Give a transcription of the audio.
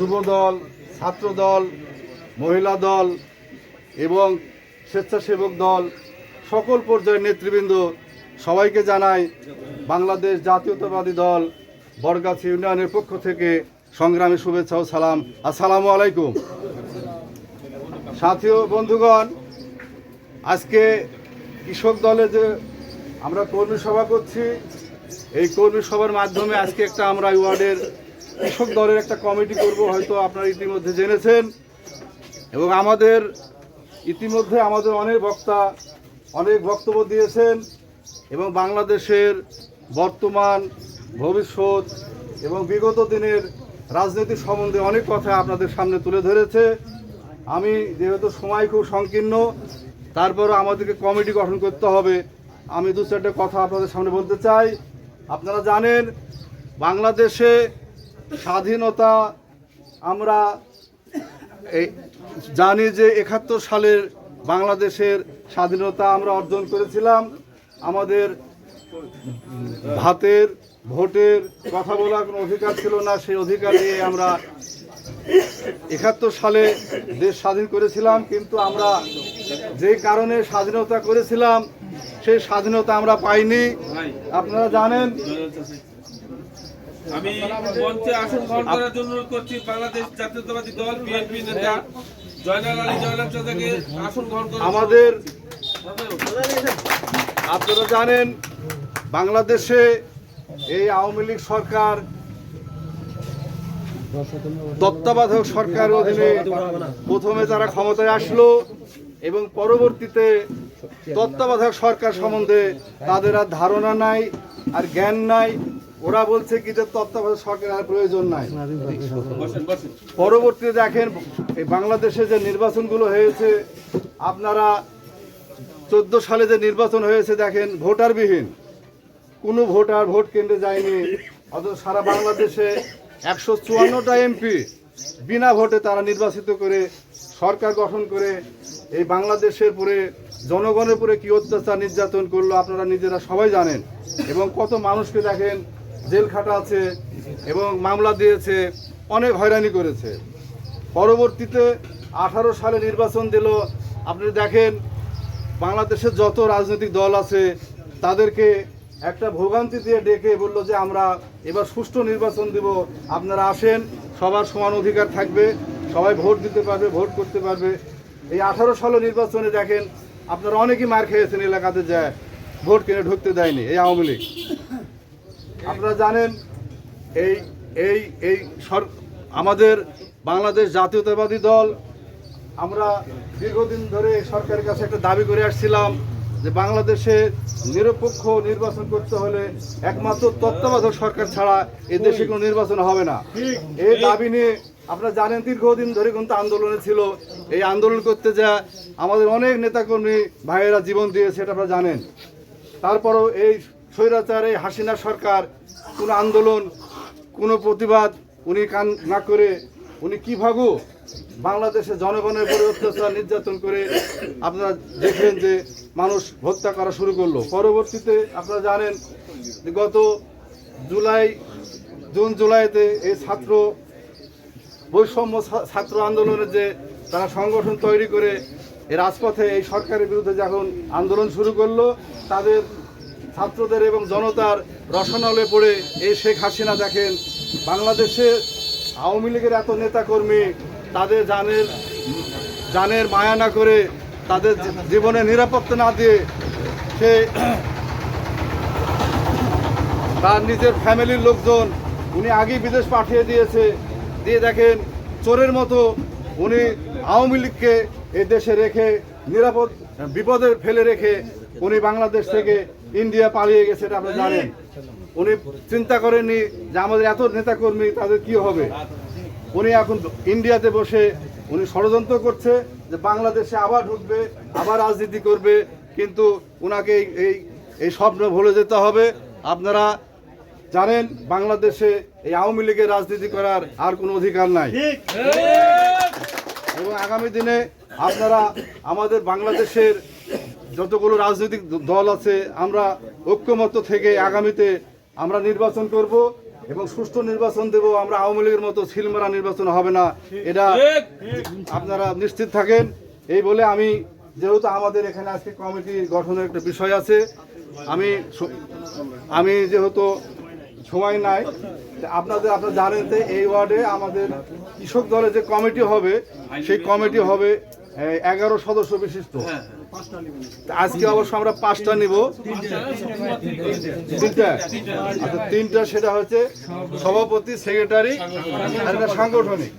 যুব দল ছাত্র দল মহিলা দল এবং স্বেচ্ছাসেবক দল, সকল পর্যায়ের নেতৃবৃন্দ সবাইকে জানাই বাংলাদেশ জাতীয়তাবাদী দল বরগাছি ইউনিয়নের পক্ষ থেকে সংগ্রামী শুভেচ্ছা ও সালাম। আসসালামু আলাইকুম। সাথী বন্ধুগণ, আজকে কৃষক দলে যে আমরা কর্মী সভা করছি, এই কর্মী সভার মাধ্যমে আজকে একটা আমরা ওয়ার্ডের কৃষক দলের একটা কমিটি করব, হয়তো আপনারা ইতিমধ্যে জেনেছেন। এবং আমাদের ইতিমধ্যে আমাদের অনেক বক্তা, অনেক বক্তব্য দিয়েছেন এবং বাংলাদেশের বর্তমান, ভবিষ্যৎ এবং বিগত দিনের রাজনীতি সম্বন্ধে অনেক কথা আপনাদের সামনে তুলে ধরেছে। আমি যেহেতু সময় খুব সংকীর্ণ, তারপরও আমাদেরকে কমিটি গঠন করতে হবে। আমি দু চারটে কথা আপনাদের সামনে বলতে চাই। আপনারা জানেন, বাংলাদেশে স্বাধীনতা আমরা জানি যে একাত্তর সালের বাংলাদেশের স্বাধীনতা আমরা অর্জন করেছিলাম। আমাদের ভাতের, ভোটের কথা বলার কোনো অধিকার ছিল না। সেই অধিকার নিয়ে আমরা একাত্তর সালে দেশ স্বাধীন করেছিলাম। কিন্তু আমরা যে কারণে স্বাধীনতা করেছিলাম, সেই স্বাধীনতা আমরা পাইনি। আপনারা জানেন আমি মঞ্চে আসন গ্রহণ করার জন্য অনুরোধ করছি বাংলাদেশ জাতীয়তাবাদী দল বিএনপি নেতা জয়নাল আলী জয়নাল চাচাকে আসন গ্রহণ করার আমাদের আপনারা জানেন বাংলাদেশে এই আওয়ামী লীগ সরকার তত্ত্বাবধায়ক সরকারের অধীনে প্রথমে তারা ক্ষমতায় আসলো এবং পরবর্তীতে তত্ত্বাবধায়ক সরকার সম্বন্ধে তাদের আর ধারণা নাই আর জ্ঞান নাই। ওরা বলছে কি যে তত্ত্বাবধায়ক সরকার আর প্রয়োজন নাই। পরবর্তীতে দেখেন, এই বাংলাদেশে যে নির্বাচনগুলো হয়েছে, আপনারা চোদ্দ সালে যে নির্বাচন হয়েছে দেখেন, ভোটারবিহীন। কোনো ভোটার ভোট কেন্দ্রে যায়নি, অথচ সারা বাংলাদেশে একশো চুয়ান্নটা এমপি বিনা ভোটে তারা নির্বাচিত করে সরকার গঠন করে এই বাংলাদেশের পরে, জনগণের উপরে কি অত্যাচার নির্যাতন করল আপনারা নিজেরা সবাই জানেন। এবং কত মানুষকে দেখেন জেল খাটা আছে এবং মামলা দিয়েছে, অনেক হয়রানি করেছে। পরবর্তীতে আঠারো সালে নির্বাচন দিল। আপনি দেখেন, বাংলাদেশের যত রাজনৈতিক দল আছে, তাদেরকে একটা ভোগান্তি দিয়ে ডেকে বলল যে, আমরা এবার সুষ্ঠু নির্বাচন দিব। আপনারা আসেন, সবার সমান অধিকার থাকবে, সবাই ভোট দিতে পারবে, ভোট করতে পারবে। এই আঠারো সালে নির্বাচনে দেখেন, আপনারা অনেকেই মার খেয়েছেন এলাকাতে যায় ভোট কিনে ঢুকতে দেয়নি, এই আওয়ামী লীগ। আপনারা জানেন, এই এই এই সর, আমাদের বাংলাদেশ জাতীয়তাবাদী দল, আমরা দীর্ঘদিন ধরে সরকারের কাছে একটা দাবি করে আসছিলাম যে বাংলাদেশে নিরপেক্ষ নির্বাচন করতে হলে একমাত্র তত্ত্বাবধায়ক সরকার ছাড়া এই দেশে কোনো নির্বাচন হবে না। এই দাবি নিয়ে আপনারা জানেন, দীর্ঘদিন ধরে কিন্তু আন্দোলনে ছিল। এই আন্দোলন করতে যা আমাদের অনেক নেতাকর্মী ভাইয়েরা জীবন দিয়েছে, এটা আপনারা জানেন। তারপরেও এই স্বৈরাচার, এই হাসিনা সরকার কোনো আন্দোলন, কোনো প্রতিবাদ উনি কান না করে উনি কি ভাবু? বাংলাদেশে জনগণের উপরে অত্যাচার, নির্যাতন করে আপনারা দেখলেন যে মানুষ হত্যা করা শুরু করল। পরবর্তীতে আপনারা জানেন গত জুলাই, জুন জুলাইতে এই ছাত্র বৈষম্য ছাত্র আন্দোলনের যে তারা সংগঠন তৈরি করে এই রাজপথে এই সরকারের বিরুদ্ধে যখন আন্দোলন শুরু করল, তাদের ছাত্রদের এবং জনতার রসনালে পড়ে এই শেখ হাসিনা দেখেন, বাংলাদেশে আওয়ামী লীগের এত নেতাকর্মী, তাদের জানের জানের মায়া না করে তাদের জীবনে নিরাপত্তা না দিয়ে সে তার নিজের ফ্যামিলির লোকজন উনি আগেই বিদেশ পাঠিয়ে দিয়েছে, দিয়ে দেখেন চোরের মতো উনি আওয়ামী লীগকে এ দেশে রেখে নিরাপদ, বিপদে ফেলে রেখে উনি বাংলাদেশ থেকে ইন্ডিয়া পালিয়ে গেছে এটা আপনি জানেন। উনি চিন্তা করেননি যে আমাদের এত নেতাকর্মী তাদের কি হবে? উনি এখন ইন্ডিয়াতে বসে উনি ষড়যন্ত্র করছে যে বাংলাদেশে আবার ঢুকবে আবার রাজনীতি করবে কিন্তু ওনাকে এই- এই এই স্বপ্ন ভুলে যেতে হবে। আপনারা জানেন বাংলাদেশে এই আওয়ামী লীগের রাজনীতি করার আর কোনো অধিকার নাই। এবং আগামী দিনে আপনারা আমাদের বাংলাদেশের যতগুলো রাজনৈতিক দল আছে, আমরা ঐক্যমত্য থেকে আগামীতে আমরা নির্বাচন করব এবং সুষ্ঠু নির্বাচন দেব, আমরা আওয়ামী লীগের মতো সিলমারা নির্বাচন হবে না। এটা আপনারা নিশ্চিত থাকেন। এই বলে আমি যেহেতু আমাদের এখানে আজকে কমিটি গঠনের একটা বিষয় আছে, আমি আমি যেহেতু সময় নাই আপনাদের আপনারা জানেন যে এই ওয়ার্ডে আমাদের কৃষক দলের যে কমিটি হবে, সেই কমিটি হবে এগারো সদস্য বিশিষ্ট। তা আজকে অবশ্য আমরা পাঁচটা নিব। তিনটা। আচ্ছা তিনটা সেটা হচ্ছে সভাপতি, সেক্রেটারি আর একটা সাংগঠনিক।